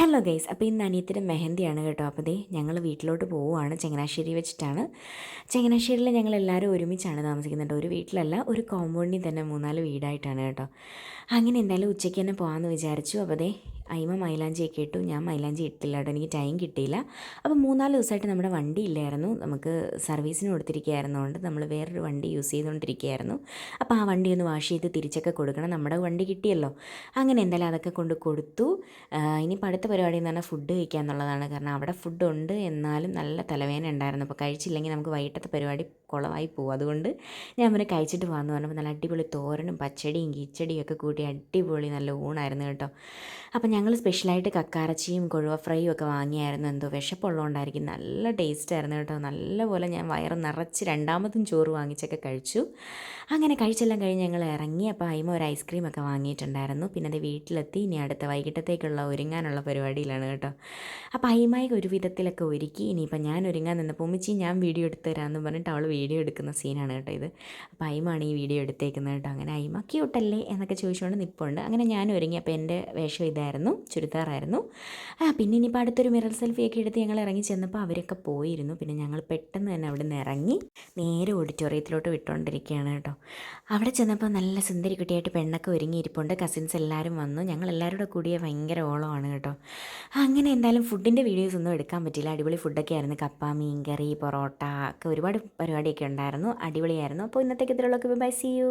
Hello guys അപ്പോൾ ഇന്ന് അനിയത്തിന്റെ മെഹന്തിയാണ് കേട്ടോ. അപ്പോൾ ദേ ഞങ്ങൾ വീട്ടിലോട്ട് പോവുകയാണ് ചങ്ങനാശ്ശേരി വെച്ചിട്ടാണ്. ചങ്ങനാശ്ശേരിയിൽ ഞങ്ങൾ എല്ലാവരും ഒരുമിച്ചാണ് താമസിക്കുന്നുണ്ട്. ഒരു വീട്ടിലല്ല ഒരു കോമ്പൗണ്ടിൽ തന്നെ മൂന്നാൽ വീടായിട്ടാണ് കേട്ടോ. അങ്ങനെ എന്തായാലും ഉച്ചയ്ക്ക് തന്നെ പോകാമെന്ന് വിചാരിച്ചു. അപ്പോൾ ദേ അയിമ മൈലാഞ്ചിയൊക്കെ ഇട്ടു. ഞാൻ മൈലാഞ്ചി ഇട്ടില്ല കേട്ടോ എനിക്ക് ടൈം കിട്ടിയില്ല. അപ്പോൾ മൂന്നാൽ ദിവസമായിട്ട് നമ്മുടെ വണ്ടി ഇല്ലായിരുന്നു. നമുക്ക് സർവീസിന് കൊടുത്തിരിക്കുകയായിരുന്നുകൊണ്ട് നമ്മൾ വേറൊരു വണ്ടി യൂസ് ചെയ്തുകൊണ്ടിരിക്കുകയായിരുന്നു. അപ്പോൾ ആ വണ്ടി ഒന്ന് വാഷ് ചെയ്ത് തിരിച്ചൊക്കെ കൊടുക്കണം. നമ്മുടെ വണ്ടി കിട്ടിയല്ലോ. അങ്ങനെ എന്തായാലും അതൊക്കെ കൊണ്ട് കൊടുത്തു. ഇനി അടുത്ത പരിപാടി എന്ന് പറഞ്ഞാൽ ഫുഡ് കഴിക്കുക എന്നുള്ളതാണ്. കാരണം അവിടെ ഫുഡ് ഉണ്ട്. എന്നാലും നല്ല തലവേദന ഉണ്ടായിരുന്നു. അപ്പോൾ കഴിച്ചില്ലെങ്കിൽ നമുക്ക് വൈകിട്ടത്തെ പരിപാടി കുളമായി പോകും. അതുകൊണ്ട് ഞാൻ അവരെ കഴിച്ചിട്ട് പോകാമെന്ന് പറഞ്ഞപ്പോൾ നല്ല അടിപൊളി തോരനും പച്ചടിയും കിച്ചടിയും ഒക്കെ കൂട്ടി അടിപൊളി നല്ല ഊണായിരുന്നു കേട്ടോ. അപ്പോൾ ഞങ്ങൾ സ്പെഷ്യലായിട്ട് കക്കാറച്ചിയും കൊഴുവ ഫ്രൈയും ഒക്കെ വാങ്ങിയായിരുന്നു. എന്തോ വിശപ്പുള്ളതുകൊണ്ടായിരിക്കും. നല്ല ടേസ്റ്റ് ആയിരുന്നു കേട്ടോ. നല്ലപോലെ ഞാൻ വയറ് നിറച്ച് രണ്ടാമതും ചോറ് വാങ്ങിച്ചൊക്കെ കഴിച്ചു. അങ്ങനെ കഴിച്ചെല്ലാം കഴിഞ്ഞ് ഞങ്ങൾ ഇറങ്ങി അപ്പോൾ അയിമ ഒരു ഐസ്ക്രീം ഒക്കെ വാങ്ങിയിട്ടുണ്ടായിരുന്നു. പിന്നെ അത് വീട്ടിലെത്തി. ഇനി അടുത്ത വൈകിട്ടത്തേക്കുള്ള ഒരുങ്ങാനുള്ള പരിപാടിയിലാണ് കേട്ടോ. അപ്പോൾ അയിമായി ഒരു വിധത്തിലൊക്കെ ഒരുക്കി. ഇനിയിപ്പോൾ ഞാൻ ഒരുങ്ങാൻ നിന്ന്. ഉമ്മിച്ചി ഞാൻ വീഡിയോ എടുത്ത് തരാമെന്ന് പറഞ്ഞിട്ട് അവൾ വീഡിയോ എടുക്കുന്ന സീനാണ് കേട്ടോ ഇത്. അപ്പോൾ അയിമാണ് ഈ വീഡിയോ എടുത്തേക്കുന്നത് കേട്ടോ. അങ്ങനെ അയിമ ക്യൂട്ടല്ലേ എന്നൊക്കെ ചോദിച്ചുകൊണ്ട് നിൽപ്പുണ്ട് അങ്ങനെ ഞാൻ ഒരുങ്ങി. അപ്പോൾ എന്റെ വേഷം ഇതായിരുന്നു. ചുരിദാറായിരുന്നു ആ പിന്നെ ഇനിയിപ്പോൾ അടുത്തൊരു മിറർ സെൽഫിയൊക്കെ എടുത്ത് ഞങ്ങൾ ഇറങ്ങി ചെന്നപ്പോൾ അവരൊക്കെ പോയിരുന്നു. പിന്നെ ഞങ്ങൾ പെട്ടെന്ന് തന്നെ അവിടെ നിന്ന് ഇറങ്ങി നേരെ ഓഡിറ്റോറിയത്തിലോട്ട് വിട്ടുകൊണ്ടിരിക്കുകയാണ് കേട്ടോ. അവിടെ ചെന്നപ്പോൾ നല്ല സുന്ദരി കുട്ടിയായിട്ട് പെണ്ണൊക്കെ ഒരുങ്ങിയിരിപ്പുണ്ട്. കസിൻസ് എല്ലാവരും വന്നു. ഞങ്ങൾ എല്ലാവരും കൂടെ കൂടിയ ഭയങ്കര ഓളമാണ് കേട്ടോ. അങ്ങനെ എന്തായാലും ഫുഡിന്റെ വീഡിയോസ് ഒന്നും എടുക്കാൻ പറ്റില്ല അടിപൊളി ഫുഡൊക്കെ ആയിരുന്നു. കപ്പ മീൻ കറി പൊറോട്ട ഒക്കെ ഒരുപാട് പരിപാടിയൊക്കെ ഉണ്ടായിരുന്നു. അടിപൊളിയായിരുന്നു. അപ്പോൾ ഇന്നത്തേക്ക് ഇതിലുള്ളൊക്കെ ബൈ സി യു